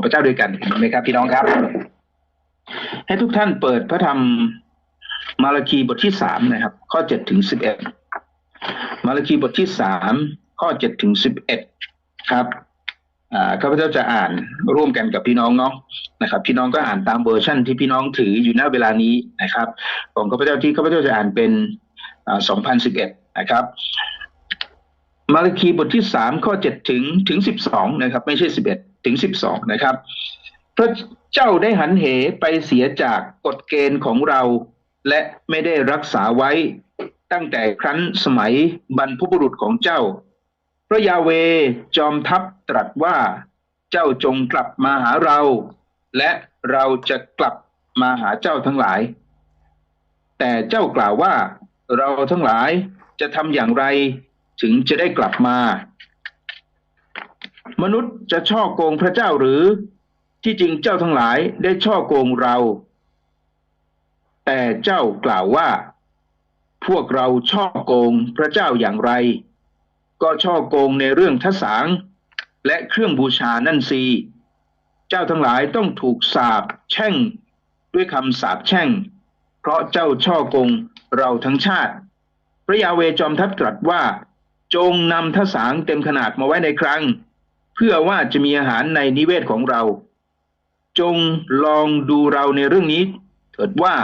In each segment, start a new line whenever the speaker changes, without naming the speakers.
ของพระเจ้าด้วยกันเห็นไหมครับ พี่น้องครับ ให้ทุกท่านเปิดพระธรรมมาราคีบทที่สามนะครับ ข้อเจ็ดถึงสิบเอ็ดมาราคีบทที่สามข้อเจ็ดถึงสิบเอ็ดครับข้าพเจ้าจะอ่านร่วมกันกับพี่น้องเนาะนะครับ พี่น้องก็อ่านตามเวอร์ชั่นที่พี่น้องถืออยู่ณเวลานี้นะครับ ของข้าพเจ้าที่ข้าพเจ้าจะอ่านเป็นสอ่า2011นะครับ มาราคีบทที่สามข้อเจ็ดถึงถึงสิบสองนะครับ ไม่ใช่สิบเอ็ด ถึงสิบสองนะครับ พระเจ้าได้หันเหไปเสียจากกฎเกณฑ์ของเรา และไม่ได้รักษาไว้ตั้งแต่ครั้นสมัยบรรพบุรุษของเจ้า พระยาเวจอมทัพตรัสว่าเจ้าจงกลับมาหาเรา และเราจะกลับมาหาเจ้าทั้งหลาย แต่เจ้ากล่าวว่าเราทั้งหลายจะทำอย่างไรถึงจะได้กลับมา มนุษย์จะช่อโกงพระเจ้าหรือ ที่จริงเจ้าทั้งหลายได้ช่อโกงเรา แต่เจ้ากล่าวว่า พวกเราช่อโกงพระเจ้าอย่างไร ก็ช่อโกงในเรื่องทศาง และเครื่องบูชานั่นซีเจ้าทั้งหลายต้องถูกสาปแช่ง ด้วยคำสาปแช่ง เพราะเจ้าช่อโกงเราทั้งชาติ พระยาเวจอมทัพตรัสว่า จงนำทศางเต็มขนาดมาไว้ในครั้ง พื่อว่าจะมีอาหารในนิเวศของเรา จงลองดูเราในเรื่องนี้ เถิดว่า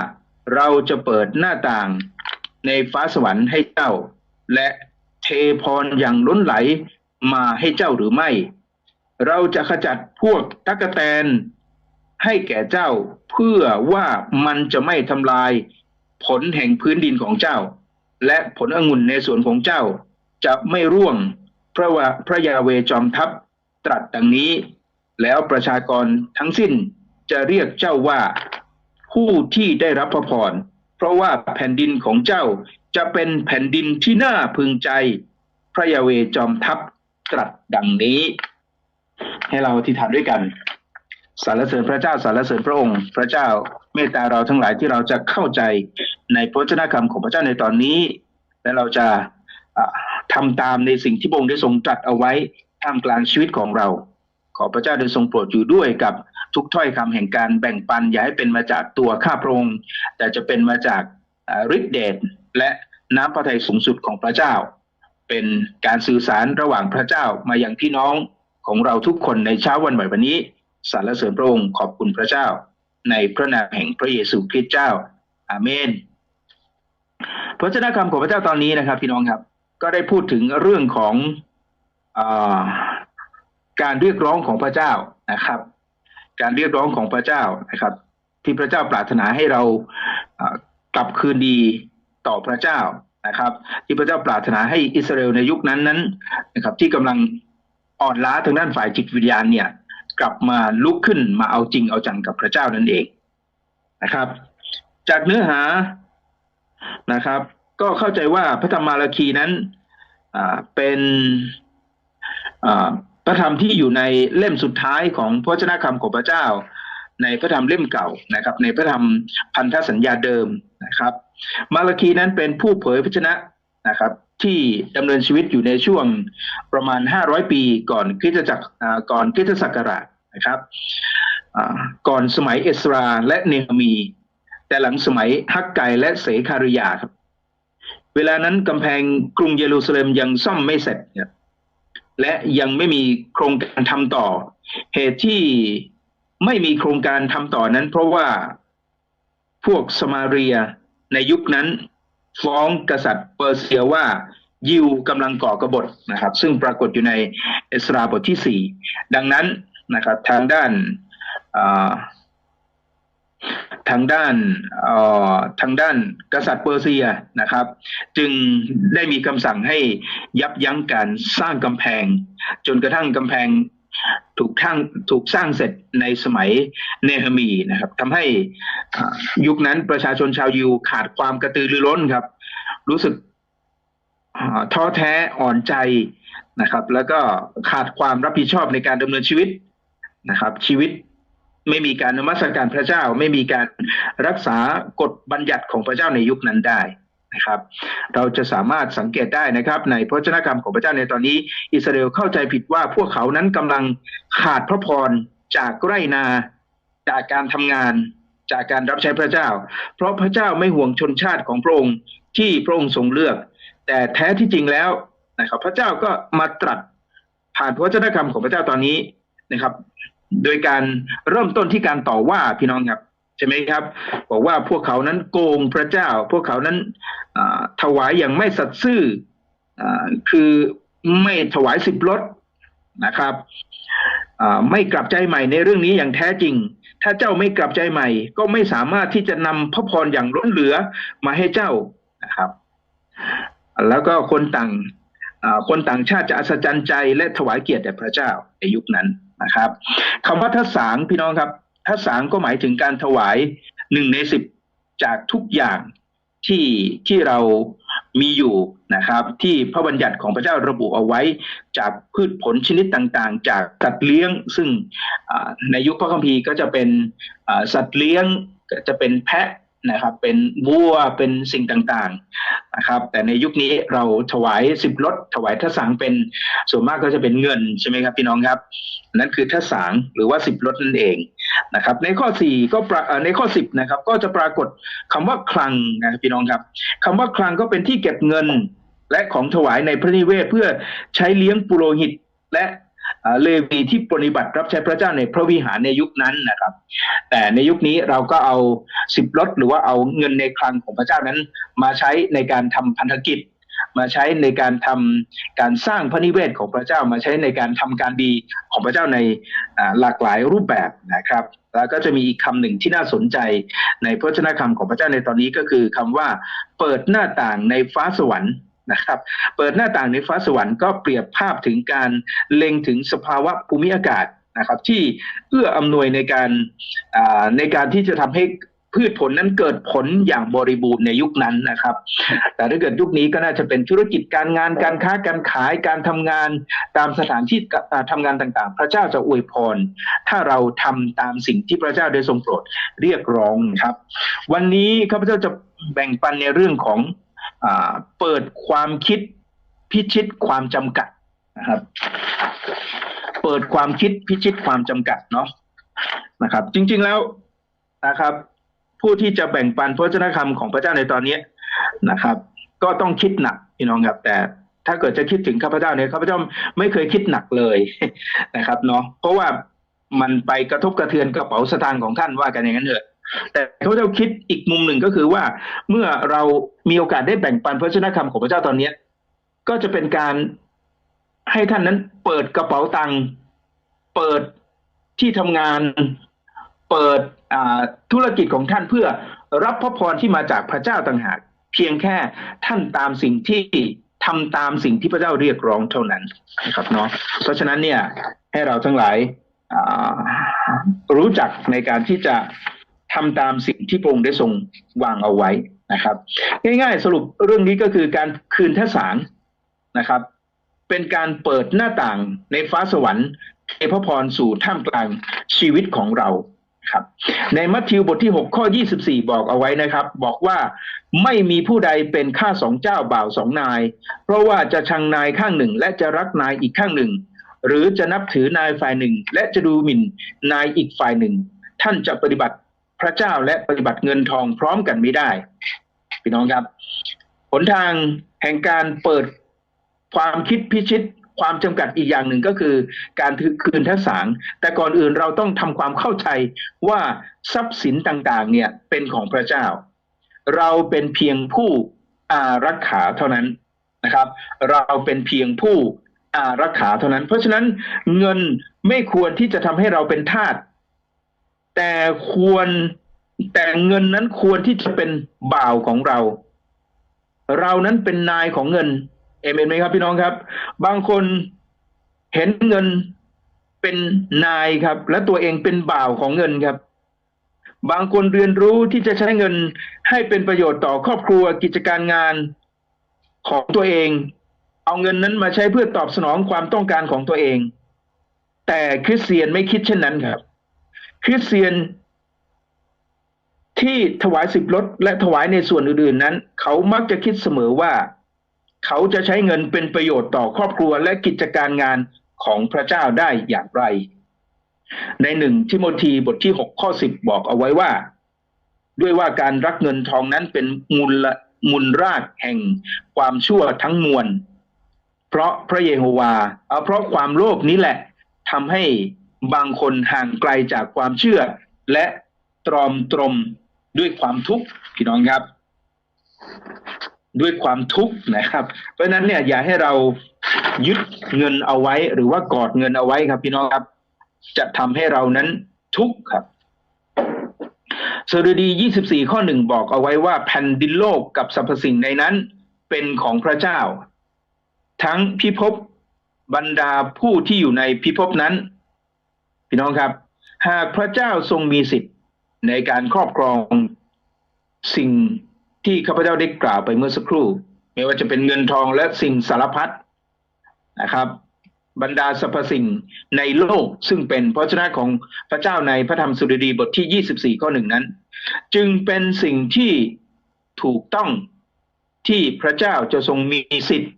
เราจะเปิดหน้าต่างในฟ้าสวรรค์ให้เจ้า และเทพรอย่างล้นไหลมาให้เจ้าหรือไม่ เราจะขจัดพวกตักแตน ให้แก่เจ้าเพื่อว่ามันจะไม่ทำลายผลแห่งพื้นดินของเจ้า และผลองุ่นในสวนของเจ้า จะไม่ร่วงเพราะว่าพระยาเวจอมทัพ ตรัสดังนี้ แล้วประชากรทั้งสิ้นจะเรียกเจ้าว่า ผู้ที่ได้รับพระพรเพราะว่าแผ่นดินของเจ้าจะเป็นแผ่นดินที่น่าพึงใจ พระยาเวจอมทัพตรัสดังนี้ ให้เราอธิษฐานด้วยกันสรรเสริญพระเจ้าสรรเสริญพระองค์ พระเจ้าเมตตาเราทั้งหลายที่เราจะเข้าใจในพระวจนะคำของพระเจ้าในตอนนี้ และเราจะะทำตามในสิ่งที่พระองค์ได้ทรงตรัสเอาไว้ ท่ามกลางชีวิตของเรา ขอพระเจ้าได้ทรงโปรดอยู่ด้วยกับทุกถ้อยคำแห่งการแบ่งปัน อย่าให้เป็นมาจากตัวข้าพระองค์ แต่จะเป็นมาจากฤทธิเดชและน้ำพระทัยสูงสุดของพระเจ้า เป็นการสื่อสารระหว่างพระเจ้ามายังพี่น้องของเราทุกคนในเช้าวันใหม่วันนี้สรรเสริญพระองค์ขอบคุณพระเจ้า ในพระนามแห่งพระเยซูคริสต์เจ้า อาเมนพระเจ้าคำของพระเจ้าตอนนี้นะครับ พี่น้องครับ ก็ได้พูดถึงเรื่องของ การเรียกร้องของพระเจ้านะครับ การเรียกร้องของพระเจ้านะครับ ที่พระเจ้าปรารถนาให้เรากลับคืนดีต่อพระเจ้านะครับ ที่พระเจ้าปรารถนาให้อิสราเอลในยุคนั้นนั้นนะครับ ที่กำลังอ่อนล้าทางด้านฝ่ายจิตวิญญาณเนี่ย กลับมาลุกขึ้นมาเอาจริงเอาจังกับพระเจ้านั่นเองนะครับ จากเนื้อหานะครับ ก็เข้าใจว่าพระธรรมมาราคีนั้นเป็น พระธรรมที่อยู่ในเล่มสุดท้ายของพระวจนะคำของพระเจ้า ในพระธรรมเล่มเก่านะครับ ในพระธรรมพันธสัญญาเดิมนะครับ มาราคีนั้นเป็นผู้เผยพระชนะนะครับ ที่ดำเนินชีวิตอยู่ในช่วงประมาณ 500 ปีก่อนคริสตจักรอ่าก่อนคริสตศักราชนะครับอ่าก่อนสมัยเอสราและเนหมี แต่หลังสมัยฮักไกและเสคาริยาครับ เวลานั้นกำแพงกรุงเยรูซาเล็มยังซ่อมไม่เสร็จครับ และยังไม่มีโครงการทำต่อ เหตุที่ไม่มีโครงการทำต่อนั้น เพราะว่าพวกสมาเรียในยุคนั้นฟ้องกษัตริย์เปอร์เซียว่ายิวกำลังก่อกบฏนะครับ ซึ่งปรากฏอยู่ในเอสราบทที่สี่ดังนั้นนะครับทางด้านา ทางด้านออทางด้านกษัตริย์เปอร์เซียนะครับ จึงได้มีคำสั่งให้ยับยั้งการสร้างกำแพง จนกระทั่งกำแพงถูกทั้งถูกสร้างเสร็จในสมัยเนหมีนะครับทำให้ยุคนั้นประชาชนชาวยิวขาดความกระตือรือร้นครับ รู้สึกท้อแท้อ่อนใจนะครับ แล้วก็ขาดความรับผิดชอบในการดำเนินชีวิตนะครับ ชีวิต ไม่มีการนมัสการพระเจ้า ไม่มีการรักษากฎบัญญัติของพระเจ้าในยุคนั้นได้นะครับ เราจะสามารถสังเกตได้นะครับ ในพระวจนะกรรมของพระเจ้าในตอนนี้ อิสราเอลเข้าใจผิดว่าพวกเขานั้นกำลังขาดพระพรจากไร่นาจากการทำงานจากการรับใช้พระเจ้า เพราะพระเจ้าไม่ห่วงชนชาติของพระองค์ที่พระองค์ทรงเลือก แต่แท้ที่จริงแล้วนะครับ พระเจ้าก็มาตรัสผ่านพระวจนะคำของพระเจ้าตอนนี้นะครับ โดยการเริ่มต้นที่การต่อว่าพี่น้องครับใช่ไหมครับ บอกว่าพวกเขานั้นโกงพระเจ้า พวกเขานั้นถวายอย่างไม่สัตย์ซื่ออคือไม่ถวายสิบลดนะครับไม่กลับใจใหม่ในเรื่องนี้อย่างแท้จริง ถ้าเจ้าไม่กลับใจใหม่ ก็ไม่สามารถที่จะนำพระพรอย่างล้นเหลือมาให้เจ้านะครับ แล้วก็คนต่างคนต่างชาติจะอัศจรรย์ใจและถวายเกียรติแด่พระเจ้าในยุคนั้น นะครับคำว่าทัศสางพี่น้องครับทัศสางก็หมายถึงการถวายหนึ่งในสิบจากทุกอย่างที่ที่เรามีอยู่นะครับ ที่พระบัญญัติของพระเจ้าระบุเอาไว้จากพืชผลชนิดต่างๆ จากสัตว์เลี้ยง ซึ่งในยุคพระคัมภีร์ก็จะเป็นสัตว์เลี้ยงจะเป็นแพะ นะครับ เป็นวัวเป็นสิ่งต่างๆนะครับ แต่ในยุคนี้เราถวายสิบลดถวายทศสางเป็นส่วนมากก็จะเป็นเงินใช่ไหมครับ พี่น้องครับ นั่นคือทศสางหรือว่าสิบลดนั่นเองนะครับ ในข้อสี่ก็ปราเอ่อในข้อสิบนะครับ ก็จะปรากฏคำว่าคลังนะพี่น้องครับคำว่าคลังก็เป็นที่เก็บเงินและของถวายในพระนิเวศเพื่อใช้เลี้ยงปุโรหิตและ เลวีที่ปฏิบัติรับใช้พระเจ้าในพระวิหารในยุคนั้นนะครับ แต่ในยุคนี้เราก็เอาสิบลดหรือว่าเอาเงินในคลังของพระเจ้านั้น มาใช้ในการทำพันธกิจ มาใช้ในการทำการสร้างพระนิเวศของพระเจ้ามาใช้ในการทำการดีของพระเจ้าในหลากหลายรูปแบบนะครับ แล้วก็จะมีอีกคำหนึ่งที่น่าสนใจในพระวจนะคำของพระเจ้าในตอนนี้ก็คือคำว่า เปิดหน้าต่างในฟ้าสวรรค์ นะครับ เปิดหน้าต่างในฟ้าสวรรค์ก็เปรียบภาพถึงการเล็งถึงสภาวะภูมิอากาศนะครับ ที่เอื้ออำนวยในการในการที่จะทำให้พืชผลนั้นเกิดผลอย่างบริบูรณ์ในยุคนั้นนะครับ แต่ถ้าเกิดยุคนี้ก็น่าจะเป็นธุรกิจการงานการค้าการขายการทำงานตามสถานที่อ่าทำงานต่างๆ พระเจ้าจะอวยพร ถ้าเราทำตามสิ่งที่พระเจ้าได้ทรงโปรดเรียกร้องครับ วันนี้ข้าพเจ้าจะแบ่งปันในเรื่องของ เปิดความคิดพิชิตความจำกัดนะครับ เปิดความคิดพิชิตความจำกัดเนาะนะครับ จริง ๆแล้วนะครับ ผู้ที่จะแบ่งปันพระวจนะคำของพระเจ้าในตอนนี้นะครับ ก็ต้องคิดหนักพี่น้องครับแต่ถ้าเกิดจะคิดถึงข้าพเจ้าเนี่ยข้าพเจ้าไม่เคยคิดหนักเลยนะครับเนาะเพราะว่ามันไปกระทบกระเทือนกระเป๋าสตางค์ของท่านว่ากันอย่างนั้นเถอะ แต่เขาจะคิดอีกมุมหนึ่งก็คือว่า เมื่อเรามีโอกาสได้แบ่งปันพระชนะคำของพระเจ้าตอนเนี้ย ก็จะเป็นการให้ท่านนั้นเปิดกระเป๋าตังค์เปิดที่ทำงาน เปิดธุรกิจของท่านเพื่อรับพระพรที่มาจากพระเจ้าต่างหากเพียงแค่ท่านตามสิ่งที่ทำตามสิ่งที่พระเจ้าเรียกร้องเท่านั้นนะครับเนาะเพราะฉะนั้นเนี่ยให้เราทั้งหลายรู้จักในการที่จะ ทำตามสิ่งที่พระองค์ได้ทรงวางเอาไว้นะครับ ง่ายๆ สรุปเรื่องนี้ก็คือการคืนทศารนะครับ เป็นการเปิดหน้าต่างในฟ้าสวรรค์เทพพรสู่ท่ามกลางชีวิตของเราครับ ในมัทธิวบทที่ 6 ข้อ 24 บอกเอาไว้นะครับ บอกว่าไม่มีผู้ใดเป็นข้าสองเจ้าบ่าวสองนาย เพราะว่าจะชังนายข้างหนึ่ง และจะรักนายอีกข้างหนึ่ง หรือจะนับถือนายฝ่ายหนึ่ง และจะดูหมิ่นนายอีกฝ่ายหนึ่ง ท่านจะปฏิบัติ พระเจ้าและปฏิบัติเงินทองพร้อมกันไม่ได้พี่น้องครับหนทางแห่งการเปิดความคิดพิชิตความจำกัดอีกอย่างหนึ่งก็คือ การถือคืนทัศางแต่ก่อนอื่นเราต้องทำความเข้าใจว่าทรัพย์สินต่างๆ เนี่ยเป็นของพระเจ้า เราเป็นเพียงผู้อารักขาเท่านั้นนะครับ เราเป็นเพียงผู้อารักขาเท่านั้น เพราะฉะนั้นเงินไม่ควรที่จะทำให้เราเป็นทาส แต่ควรแต่เงินนั้นควรที่จะเป็นบ่าวของเรา เรานั้นเป็นนายของเงิน เอเมนไหมครับพี่น้องครับ บางคนเห็นเงินเป็นนายครับ และตัวเองเป็นบ่าวของเงินครับ บางคนเรียนรู้ที่จะใช้เงินให้เป็นประโยชน์ต่อครอบครัวกิจการงานของตัวเอง เอาเงินนั้นมาใช้เพื่อตอบสนองความต้องการของตัวเอง แต่คริสเตียนไม่คิดเช่นนั้นครับ คริสเตียนที่ถวายสิบลดและถวายในส่วนอื่นๆนั้น เขามักจะคิดเสมอว่า เขาจะใช้เงินเป็นประโยชน์ต่อครอบครัวและกิจการงานของพระเจ้าได้อย่างไร ในหนึ่งทิโมธีบทที่หกข้อสิบบอกเอาไว้ว่า ด้วยว่าการรักเงินทองนั้นเป็นมูลละมูลรากแห่งความชั่วทั้งมวล เพราะพระเยโฮวาเอาเพราะความโลภนี้แหละทำให้ บางคนห่างไกลจากความเชื่อ และตรอมตรมด้วยความทุกข์พี่น้องครับ ด้วยความทุกข์นะครับ เพราะฉะนั้นเนี่ยอย่าให้เรายึดเงินเอาไว้ หรือว่ากอดเงินเอาไว้ครับ พี่น้องครับ จะทำให้เรานั้นทุกข์ครับสดุดี 24 ข้อหนึ่งบอกเอาไว้ว่าแผ่นดินโลกกับสรรพสิ่งในนั้นเป็นของพระเจ้า ทั้งพิภพบรรดาผู้ที่อยู่ในพิภพนั้น พี่น้องครับ หากพระเจ้าทรงมีสิทธิ์ในการครอบครองสิ่งที่ข้าพเจ้าได้กล่าวไปเมื่อสักครู่ ไม่ว่าจะเป็นเงินทองและสิ่งสารพัดนะครับ บรรดาสรรพสิ่งในโลกซึ่งเป็นพระชนะของพระเจ้าในพระธรรมสุรดีบทที่ 24 ข้อหนึ่งนั้น จึงเป็นสิ่งที่ถูกต้องที่พระเจ้าจะทรงมีสิทธิ์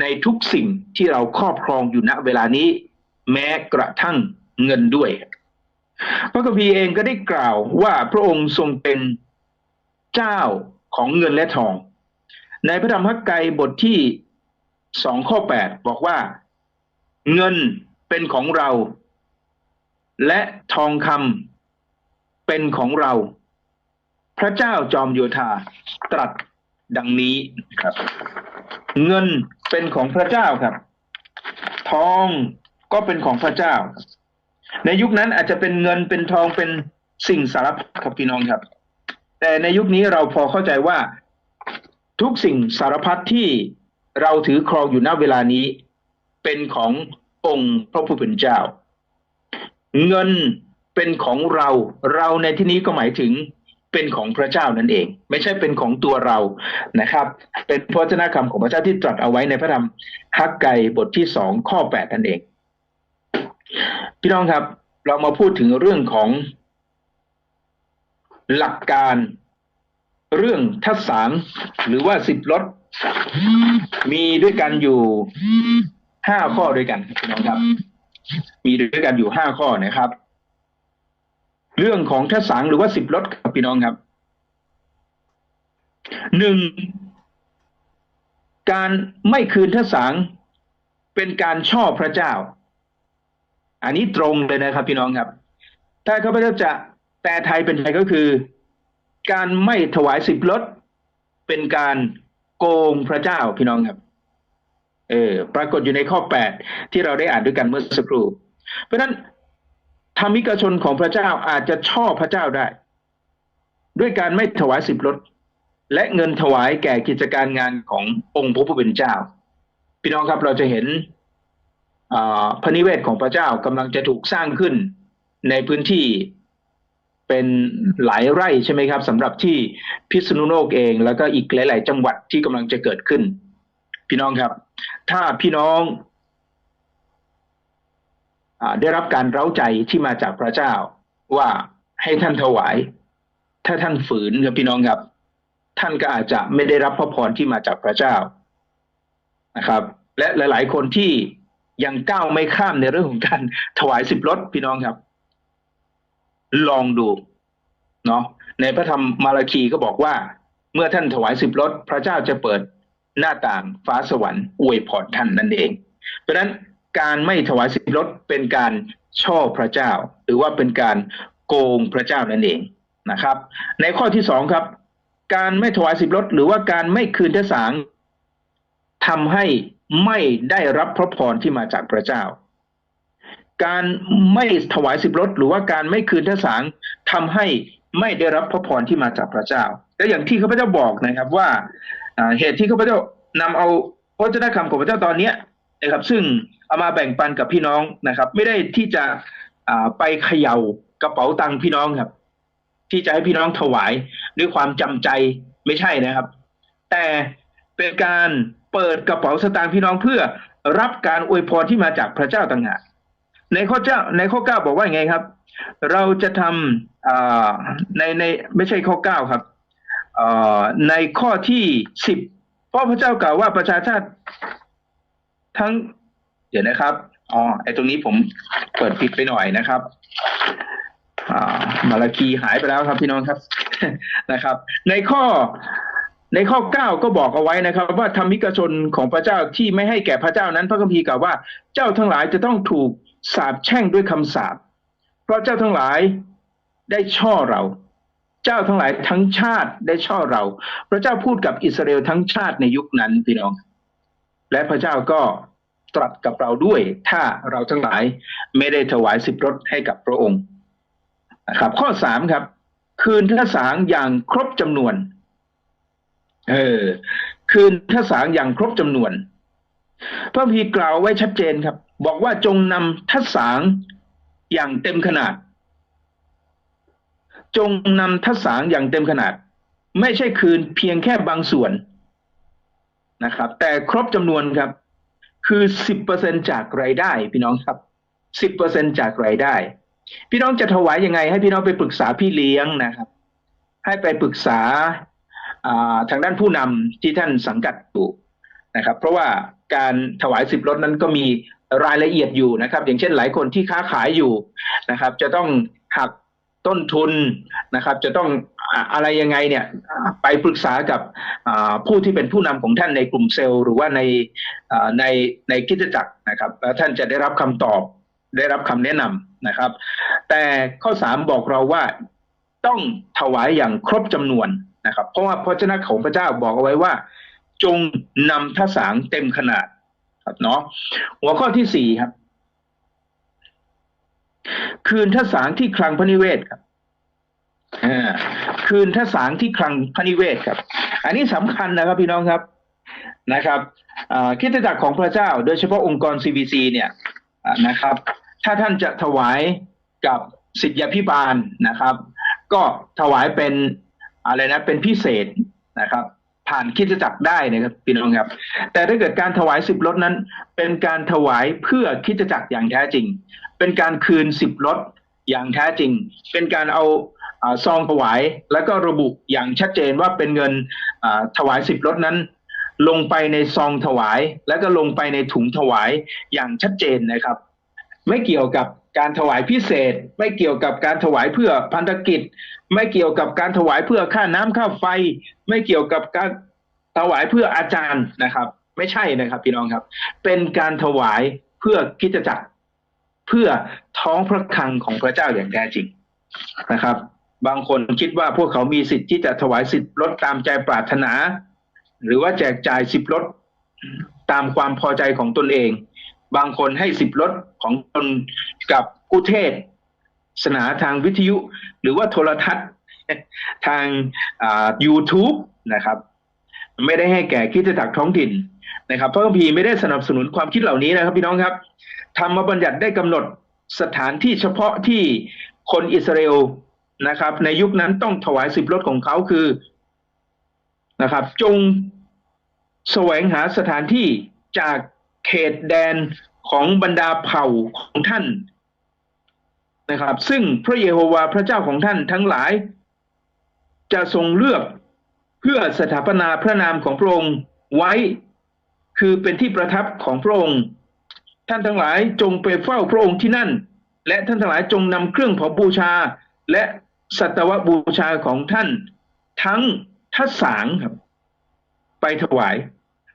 ในทุกสิ่งที่เราครอบครองอยู่ณเวลานี้ แม้กระทั่ง เงินด้วย พระคัมภีเองก็ได้กล่าวว่าพระองค์ทรงเป็นเจ้าของเงินและทอง ในพระธรรมฮักไกบทที่สองข้อแปดบอกว่า เงินเป็นของเรา และทองคำเป็นของเรา พระเจ้าจอมโยธาตรัสดังนี้ครับ เงินเป็นของพระเจ้าครับ ทองก็เป็นของพระเจ้า ในยุคนั้นอาจจะเป็นเงินเป็นทองเป็นสิ่งสารพัดครับพี่น้องครับ แต่ในยุคนี้เราพอเข้าใจว่าทุกสิ่งสารพัดที่เราถือครองอยู่ณเวลานี้ เป็นขององค์พระผู้เป็นเจ้า เงินเป็นของเราเราในที่นี้ก็หมายถึงเป็นของพระเจ้านั่นเอง ไม่ใช่เป็นของตัวเรานะครับ เป็นพระเจ้าคำของพระเจ้าที่ตรัสเอาไว้ในพระธรรมฮักไกบทที่สองข้อแปดนั่นเอง พี่น้องครับ เรามาพูดถึงเรื่องของหลักการเรื่องทัศสางหรือว่าสิบรถมีด้วยกันอยู่ห้าข้อด้วยกันพี่น้องครับ มีด้วยกันอยู่ห้าข้อนะครับ เรื่องของทัศสังหรือว่าสิบรถครับพี่น้องครับหนึ่งการไม่คืนทัศสังเป็นการชอบพระเจ้า อันนี้ตรงเลยนะครับ พี่น้องครับ ถ้าข้าพเจ้าจะแปลไทยเป็นไทยก็คือ การไม่ถวายสิบรถเป็นการโกงพระเจ้าพี่น้องครับ เออ ปรากฏอยู่ในข้อแปดที่เราได้อ่านด้วยกันเมื่อสักครู่ เพราะฉะนั้นธรรมิกชนของพระเจ้าอาจจะชอบพระเจ้าได้ ด้วยการไม่ถวายสิบรถและเงินถวายแก่กิจการงานขององค์พระผู้เป็นเจ้า พี่น้องครับเราจะเห็น พระนิเวศของพระเจ้ากำลังจะถูกสร้างขึ้นในพื้นที่เป็นหลายไร่ใช่ไหมครับสำหรับที่พิษณุโลกเอง แล้วก็อีกหลาย ๆ จังหวัดที่กำลังจะเกิดขึ้น พี่น้องครับ ถ้าพี่น้องอได้รับการเร้าใจที่มาจากพระเจ้าว่าให้ท่านถวาย ถ้าท่านฝืนครับพี่น้องครับ ท่านก็อาจจะไม่ได้รับพระพรที่มาจากพระเจ้านะครับ และหลาย ๆ คนที่ ยังก้าวไม่ข้ามในเรื่องของการถวายสิบรถพี่น้องครับ ลองดูเนาะในพระธรรมมาราคีก็บอกว่า เมื่อท่านถวายสิบรถพระเจ้าจะเปิดหน้าต่างฟ้าสวรรค์อวยพรท่านนั่นเอง เพราะนั้นการไม่ถวายสิบรถเป็นการช่อพระเจ้า หรือว่าเป็นการโกงพระเจ้านั่นเองนะครับ ในข้อที่สองครับ การไม่ถวายสิบรถหรือว่าการไม่คืนเทสางทำให้ ไม่ได้รับพระพรที่มาจากพระเจ้า การไม่ถวายสิบรถหรือว่าการไม่คืนทศางทำให้ไม่ได้รับพระพรที่มาจากพระเจ้าและอย่างที่ข้าพเจ้าบอกนะครับว่าเหตุที่ข้าพเจ้านำเอาพระเจ้าคำของพระเจ้าตอนเนี้ยนะครับ ซึ่งเอามาแบ่งปันกับพี่น้องนะครับ ไม่ได้ที่จะไปเขย่ากระเป๋าตังค์พี่น้องครับ ที่จะให้พี่น้องถวายด้วยความจำใจไม่ใช่นะครับ แต่เป็นการ เปิดกระเป๋าสตางค์พี่น้องเพื่อรับการอวยพรที่มาจากพระเจ้าต่างหากในข้อเจ้าในข้อเก้าบอกว่าไงครับ เราจะทำในในไม่ใช่ข้อเก้าครับในข้อที่สิบพราะพระเจ้ากล่าวว่าประชาชาติทั้ง เดี๋ยวนะครับอ๋อไอตรงนี้ผมเปิดผิดไปหน่อยนะครับอ่ามาลาคีหายไปแล้วครับพี่น้องครับนะครับ ในข้อ ในข้อเก้าก็บอกเอาไว้นะครับ ว่าธรรมิกชนของพระเจ้าที่ไม่ให้แก่พระเจ้านั้น พระคัมภีร์กล่าวว่าเจ้าทั้งหลายจะต้องถูกสาปแช่งด้วยคำสาปเพราะเจ้าทั้งหลายได้ช่อเรา เจ้าทั้งหลายทั้งชาติได้ช่อเรา พระเจ้าพูดกับอิสราเอลทั้งชาติในยุคนั้นพี่น้อง และพระเจ้าก็ตรัสกับเราด้วย ถ้าเราทั้งหลายไม่ได้ถวายสิบรถให้กับพระองค์นะครับ ข้อสามครับ คืนท่าสางอย่างครบจำนวน เออ คืนทสางอย่างครบจำนวน พระพีกล่าวไว้ชัดเจนครับ บอกว่าจงนำทสางอย่างเต็มขนาด จงนำทสางอย่างเต็มขนาด ไม่ใช่คืนเพียงแค่บางส่วนนะครับ แต่ครบจำนวนครับ คือสิบเปอร์เซ็นจากรายได้ พี่น้องครับสิบเปอร์เซ็นจากรายได้ พี่น้องจะถวายยังไง ให้พี่น้องไปปรึกษาพี่เลี้ยงนะครับ ให้ไปปรึกษา ทางด้านผู้นำที่ท่านสังกัดอยู่นะครับ เพราะว่าการถวายสิบรถนั้นก็มีรายละเอียดอยู่นะครับ อย่างเช่นหลายคนที่ค้าขายอยู่นะครับ จะต้องหักต้นทุนนะครับ จะต้องอะไรยังไงเนี่ยไปปรึกษากับผู้ที่เป็นผู้นำของท่านในกลุ่มเซลล์ หรือว่าในในในกิจจักรนะครับ แล้วท่านจะได้รับคำตอบได้รับคำแนะนำนะครับ แต่ข้อสามบอกเราว่าต้องถวายอย่างครบจำนวน นะครับเพราะว่าพระเจ้าของพระเจ้าบอกเอาไว้ว่า จงนำทสางเต็มขนาดครับเนาะหัวข้อที่สี่ครับ คืนทสางที่คลังพระนิเวศครับคืนทสางที่คลังพระนิเวศครับ อันนี้สำคัญนะครับพี่น้องครับนะครับคริดจักรของพระเจ้า โดยเฉพาะองค์กร CBC เนี่ยนะครับ ถ้าท่านจะถวายกับสิทธิพิบาลนะครับ ก็ถวายเป็น อะไรนะเป็นพิเศษนะครับ ผ่านคิดจักรได้นะครับพี่น้องครับ แต่ถ้าเกิดการถวายสิบรถนั้น เป็นการถวายเพื่อคิดจักรอย่างแท้จริง เป็นการคืนสิบรถอย่างแท้จริง เป็นการเอาอซองถวายแล้วก็ระบุอย่างชัดเจนว่าเป็นเงินถวายสิบรถนั้น ลงไปในซองถวาย แล้วก็ลงไปในถุงถวายอย่างชัดเจนนะครับ ไม่เกี่ยวกับ การถวายพิเศษ ไม่เกี่ยวกับการถวายเพื่อพันธกิจ ไม่เกี่ยวกับการถวายเพื่อค่าน้ำค่าไฟ ไม่เกี่ยวกับการถวายเพื่ออาจารย์นะครับ ไม่ใช่นะครับ พี่น้องครับ เป็นการถวายเพื่อคิดจักร เพื่อท้องพระคลังของพระเจ้าอย่างแท้จริงนะครับ บางคนคิดว่าพวกเขามีสิทธิ์ที่จะถวายสิทธิ์ลดตามใจปรารถนา หรือว่าแจกจ่ายสิบลดตามความพอใจของตนเอง บางคนให้สิบลดของตนกับกู้เทศสนาทางวิทยุ หรือว่าโทรทัศน์ทางอ่า YouTube นะครับ ไม่ได้ให้แก่คิดจักรท้องถิ่นนะครับพระคัมภีร์ไม่ได้สนับสนุนความคิดเหล่านี้นะครับพี่น้องครับธรรมบัญญัติได้กำหนดสถานที่เฉพาะที่คนอิสราเอลนะครับ ในยุคนั้นต้องถวายสิบรถของเขาคือนะครับ จงแสวงหาสถานที่จาก เขตแดนของบรรดาเผ่าของท่านนะครับ ซึ่งพระเยโฮวาห์พระเจ้าของท่านทั้งหลาย จะทรงเลือกเพื่อสถาปนาพระนามของพระองค์ไว้คือเป็นที่ประทับของพระองค์ ท่านทั้งหลายจงไปเฝ้าพระองค์ที่นั่น และท่านทั้งหลายจงนำเครื่องเผาบูชา และสัตวบูชาของท่าน ทั้งทัศสางครับ ไปถวาย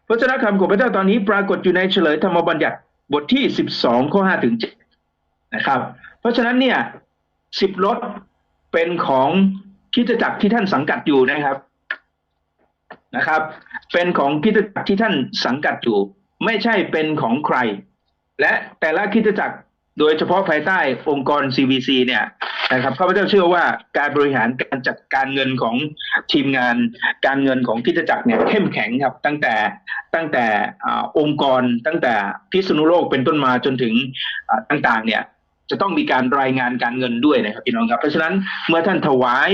พระเจ้าคำของพระเจ้าตอนนี้ปรากฏอยู่ในเฉลยธรรมบัญญัติบทที่สิบสองข้อห้าถึงเจ็ดนะครับ เพราะฉะนั้นเนี่ยสิบรถเป็นของคิดจักรที่ท่านสังกัดอยู่นะครับนะครับ เป็นของคิดจักรที่ท่านสังกัดอยู่ ไม่ใช่เป็นของใคร และแต่ละคิดจักร โดยเฉพาะภายใต้องค์กร CVC เนี่ยนะครับข้าพเจ้าเชื่อว่าการบริหารการจัดการเงินของทีมงานการเงินของคริดจักรเนี่ยเข้มแข็งครับตั้งแต่ตั้งแต่อองค์กรตั้งแต่พิษณุโลกเป็นต้นมาจนถึงต่างๆเนี่ยจะต้องมีการรายงานการเงินด้วยนะครับพี่น้องครับ เพราะฉะนั้นเมื่อท่านถวาย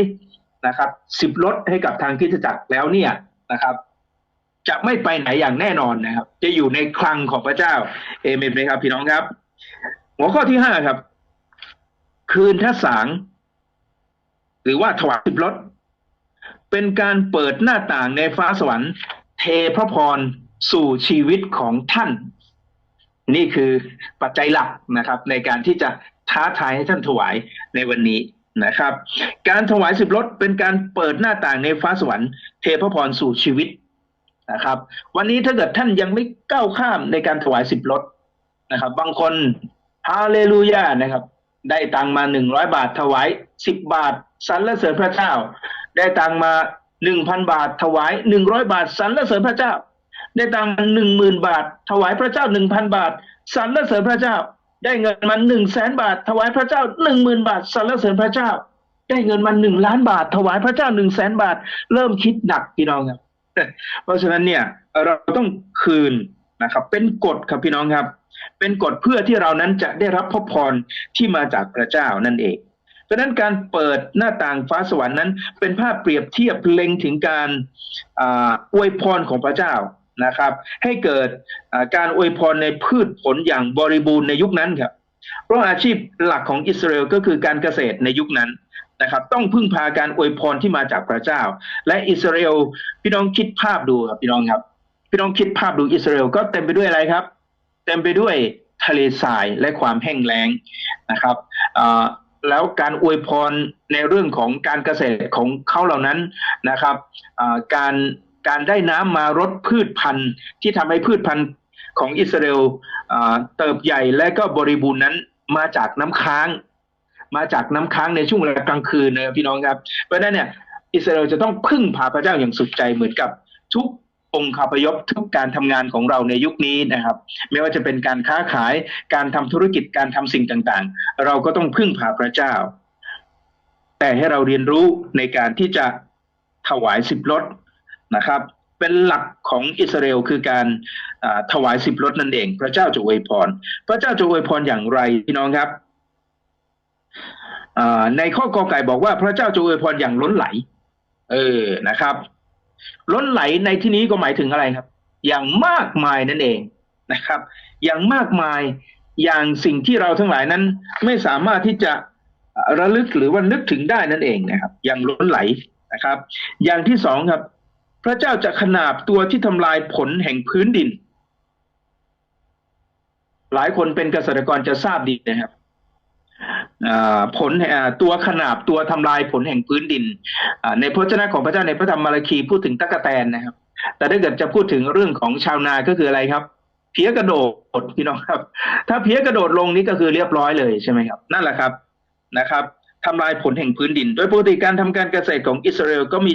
นะครับสิบลดให้กับทางคริสตจักรแล้วเนี่ยนะครับจะไม่ไปไหนอย่างแน่นอนนะครับ จะอยู่ในคลังของพระเจ้าเอเมนไหมครับ พี่น้องครับ หัวข้อที่ห้าครับ คืนทสาง หรือว่าถวายสิบลดเป็นการเปิดหน้าต่างในฟ้าสวรรค์ เทพระพรสู่ชีวิตของท่าน นี่คือปัจจัยหลักนะครับ ในการที่จะท้าทายให้ท่านถวายในวันนี้นะครับ การถวายสิบรถเป็นการเปิดหน้าต่างในฟ้าสวรรค์เทพระพรสู่ชีวิตนะครับ วันนี้ถ้าเกิดท่านยังไม่ก้าวข้ามในการถวายสิบรถนะครับ บางคน ฮาเลลูยานะครับ ได้ตังมาหนึ่งร้อยบาทถวายสิบบาทสรรเสริญพระเจ้า ได้ตังมาหนึ่งพันบาทถวายหนึ่งร้อยบาทสรรเสริญพระเจ้า ได้ตังมาหนึ่งหมื่นบาท ถวายพระเจ้าหนึ่งพันบาทสรรเสริญพระเจ้า ได้เงินมาหนึ่งแสนบาท ถวายพระเจ้าหนึ่งหมื่นบาทสรรเสริญพระเจ้า ได้เงินมาหนึ่งล้านบาท ถวายพระเจ้าหนึ่งแสนบาท เริ่มคิดหนักพี่น้องครับ เพราะฉะนั้นเนี่ยเราต้องคืนนะครับ เป็นกฎครับพี่น้องครับ เป็นกฎเพื่อที่เรานั้นจะได้รับพระพรที่มาจากพระเจ้านั่นเอง เพราะนั้นการเปิดหน้าต่างฟ้าสวรรค์นั้น เป็นภาพเปรียบเทียบเล็งถึงการอวยพรของพระเจ้านะครับ ให้เกิดการอวยพรในพืชผลอย่างบริบูรณ์ในยุคนั้นครับเพราะอาชีพหลักของอิสราเอลก็คือการเกษตรในยุคนั้นนะครับ ต้องพึ่งพาการอวยพรที่มาจากพระเจ้า และอิสราเอลพี่น้องคิดภาพดูครับพี่น้องครับ พี่น้องคิดภาพดูอิสราเอลก็เต็มไปด้วยอะไรครับ เต็มไปด้วยทะเลทรายและความแห้งแล้งนะครับแล้วการอวยพรในเรื่องของการเกษตรของเขาเหล่านั้นนะครับการการได้น้ำมารดพืชพันธุ์ที่ทำให้พืชพันธุ์ของอิสราเอลเติบใหญ่และก็บริบูรณ์นั้นมาจากน้ำค้าง มาจากน้ำค้างในช่วงเวลากลางคืนนะพี่น้องครับ เพราะฉะนั้นเนี่ยอิสราเอลจะต้องพึ่งพาพระเจ้าอย่างสุดใจเหมือนกับทุก องค์คาพยพทุกการทำงานของเราในยุคนี้นะครับ ไม่ว่าจะเป็นการค้าขายการทำธุรกิจการทำสิ่งต่างๆ เราก็ต้องพึ่งพาพระเจ้า แต่ให้เราเรียนรู้ในการที่จะถวายสิบรถนะครับ เป็นหลักของอิสราเอลคือการถวายสิบรถนั่นเอง พระเจ้าจะอวยพร พระเจ้าจะอวยพรอย่างไรพี่น้องครับในข้อกอไก่บอกว่าพระเจ้าจะอวยพรอย่างล้นไหล เออนะครับ ล้นไหลในที่นี้ก็หมายถึงอะไรครับ อย่างมากมายนั่นเองนะครับ อย่างมากมายอย่างสิ่งที่เราทั้งหลายนั้น ไม่สามารถที่จะระลึกหรือว่านึกถึงได้นั่นเองนะครับ อย่างล้นไหลนะครับ อย่างที่สองครับ พระเจ้าจะขนาบตัวที่ทำลายผลแห่งพื้นดิน หลายคนเป็นเกษตรกรจะทราบดีนะครับ ผลตัวขนาบตัวทำลายผลแห่งพื้นดิน ในพระเจ้าของพระเจ้าในพระธรรมมาราคีพูดถึงตะกะแตนนะครับ แต่ถ้าเกิดจะพูดถึงเรื่องของชาวนาก็คืออะไรครับ เพี้ยกระโดดพี่น้องครับ ถ้าเพี้ยกระโดดลงนี่ก็คือเรียบร้อยเลยใช่ไหมครับ นั่นแหละครับนะครับทำลายผลแห่งพื้นดิน โดยปกติการทำการเกษตรของอิสราเอลก็มี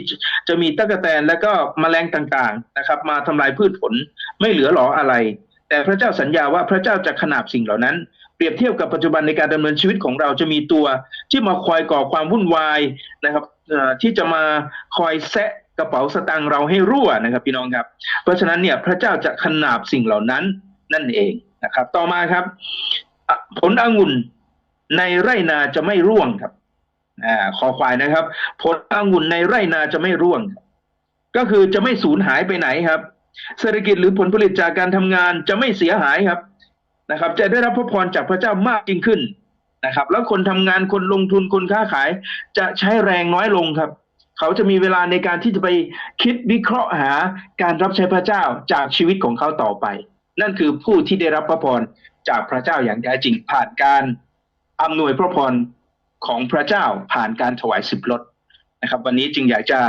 จะมีตะกะแตนและก็แมลงต่างๆนะครับ มาทำลายพืชผลไม่เหลือหลออะไร แต่พระเจ้าสัญญาว่าพระเจ้าจะขนาบสิ่งเหล่านั้น เปรียบเทียบกับปัจจุบันในการดำเนินชีวิตของเราจะมีตัว ที่มาคอยก่อความวุ่นวายนะครับที่จะมาคอยแซะกระเป๋าสตางค์เราให้รั่วนะครับ พี่น้องครับ เพราะฉะนั้นเนี่ยพระเจ้าจะขนาบสิ่งเหล่านั้นนั่นเองนะครับ ต่อมาครับ ผลองุ่นในไร่นาจะไม่ร่วงครับอ่าคอควายนะครับ ผลองุ่นในไร่นาจะไม่ร่วง ก็คือจะไม่สูญหายไปไหนครับ เศรษฐกิจหรือผลผลิตจากการทำงานจะไม่เสียหายครับ นะครับ จะได้รับพระพรจากพระเจ้ามากยิ่งขึ้นนะครับ แล้วคนทำงานคนลงทุนคนค้าขาย จะใช้แรงน้อยลงครับ เขาจะมีเวลาในการที่จะไปคิดวิเคราะห์หาการรับใช้พระเจ้าจากชีวิตของเขาต่อไป นั่นคือผู้ที่ได้รับพระพรจากพระเจ้าอย่างแท้จริงผ่านการอำนวยพระพรของพระเจ้าผ่านการถวายสิบรถนะครับ วันนี้จึงอยากจะ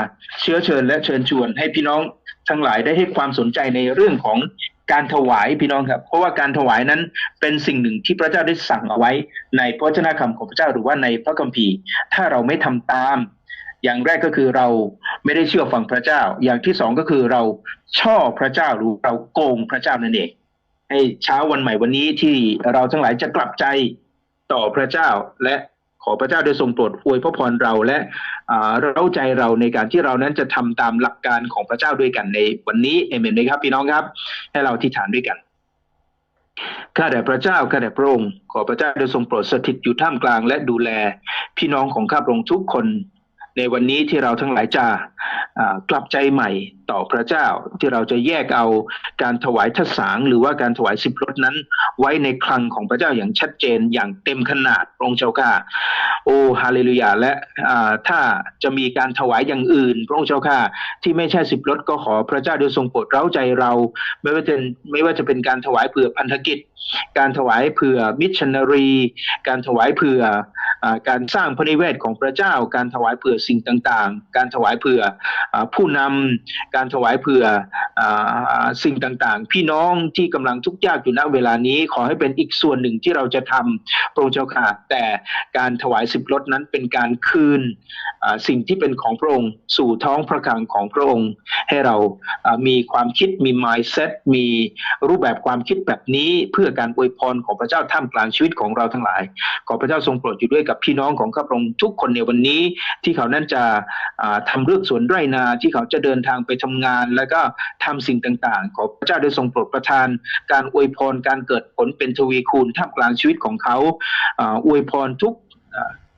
เชื้อเชิญและเชิญชวนให้พี่น้องทั้งหลายได้ให้ความสนใจในเรื่องของ การถวายพี่น้องครับ เพราะว่าการถวายนั้นเป็นสิ่งหนึ่งที่พระเจ้าได้สั่งเอาไว้ ในพระวจนะคำของพระเจ้าหรือว่าในพระคัมภีร์ ถ้าเราไม่ทำตาม อย่างแรกก็คือเราไม่ได้เชื่อฟังพระเจ้า อย่างที่สองก็คือเราช่อพระเจ้าหรือเราโกงพระเจ้านั่นเองให้เช้าวันใหม่วันนี้ที่เราทั้งหลายจะกลับใจต่อพระเจ้าและขอพระเจ้าได้ทรงโปรดอวยพระพรเราและ เร้าใจเราในการที่เรานั้นจะทำตามหลักการของพระเจ้าด้วยกันในวันนี้เอเมนไหมครับ พี่น้องครับ ให้เราอธิษฐานด้วยกันข้าแต่พระเจ้าข้าแต่พระองค์ขอพระเจ้าได้ทรงโปรดสถิตอยู่ท่ามกลางและดูแล พี่น้องของข้าพระองค์ทุกคน ในวันนี้ที่เราทั้งหลายจะอ่า กลับใจใหม่ต่อพระเจ้า ที่เราจะแยกเอาการถวายทัศสางหรือว่าการถวายสิบรถนั้น ไว้ในคลังของพระเจ้าอย่างชัดเจนอย่างเต็มขนาดพระองค์เจ้าข้าโอ้ฮาเลลูยาและถ้าจะมีการถวายอย่างอื่น พระองค์เจ้าข้าที่ไม่ใช่สิบรถก็ขอพระเจ้าโดยทรงโปรดเร้าใจเรา ไม่ว่าจะไม่ว่าจะเป็นการถวายเผื่อพันธกิจ การถวายเผื่อมิชชันนารี การถวายเผื่ออการสร้างพระนิเวศของพระเจ้า การถวายเผื่อสิ่งต่างๆ การถวายเผื่อผู้นำการถวายเผื่ออสิ่งต่างๆ พี่น้องที่กำลังทุกข์ยากอยู่ณเวลานี้ ขอให้เป็นอีกส่วนหนึ่งที่เราจะทำพระองค์เจ้าค่ะแต่การถวายสิบรถนั้นเป็นการคืนสิ่งที่เป็นของพระองค์ สู่ท้องพระคลังของพระองค์ ให้เรามีความคิดมี mindset มีรูปแบบความคิดแบบนี้เพื่อการอวยพรของพระเจ้าท่ามกลางชีวิตของเราทั้งหลาย ขอพระเจ้าทรงโปรดอยู่ด้วยกับพี่น้องของข้าพระองค์ทุกคนในวันนี้ ที่เขานั้นจะอ่าทำเรื่องส่วนไร่นาที่เขาจะเดินทางไปทำงาน แล้วก็ทำสิ่งต่างๆ ขอพระเจ้าได้ทรงโปรดประทาน การอวยพรการเกิดผลเป็นทวีคูณท่ามกลางชีวิตของเขาอวยพรทุก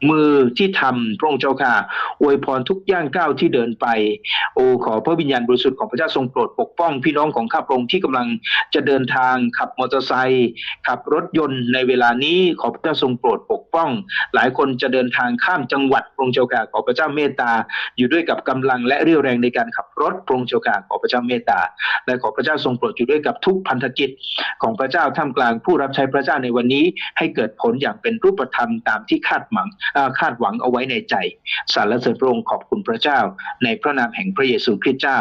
มือที่ทำพระองค์เจ้าค่ะ อวยพรทุกย่างก้าวที่เดินไป โอ้ขอพระวิญญาณบริสุทธิ์ของพระเจ้าทรงโปรดปกป้องพี่น้องของข้าพระองค์ที่กำลังจะเดินทางขับมอเตอร์ไซค์ขับรถยนต์ในเวลานี้ขอพระเจ้าทรงโปรดปกป้อง หลายคนจะเดินทางข้ามจังหวัดพระองค์เจ้าค่ะขอพระเจ้าเมตตา อยู่ด้วยกับกำลังและเรี่ยวแรงในการขับรถพระองค์เจ้าค่ะขอพระเจ้าเมตตา และขอพระเจ้าทรงโปรดอยู่ด้วยกับทุกพันธกิจของพระเจ้าท่ามกลางผู้รับใช้พระเจ้าในวันนี้ ให้เกิดผลอย่างเป็นรูปธรรมตามที่คาดหวังคาดหวังเอาไว้ในใจสรรเสริญพระองค์ขอบคุณพระเจ้า ในพระนามแห่งพระเยซูคริสต์เจ้า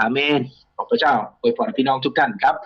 อาเมนขอบพระเจ้าอวยพรพี่น้องทุกท่านครับ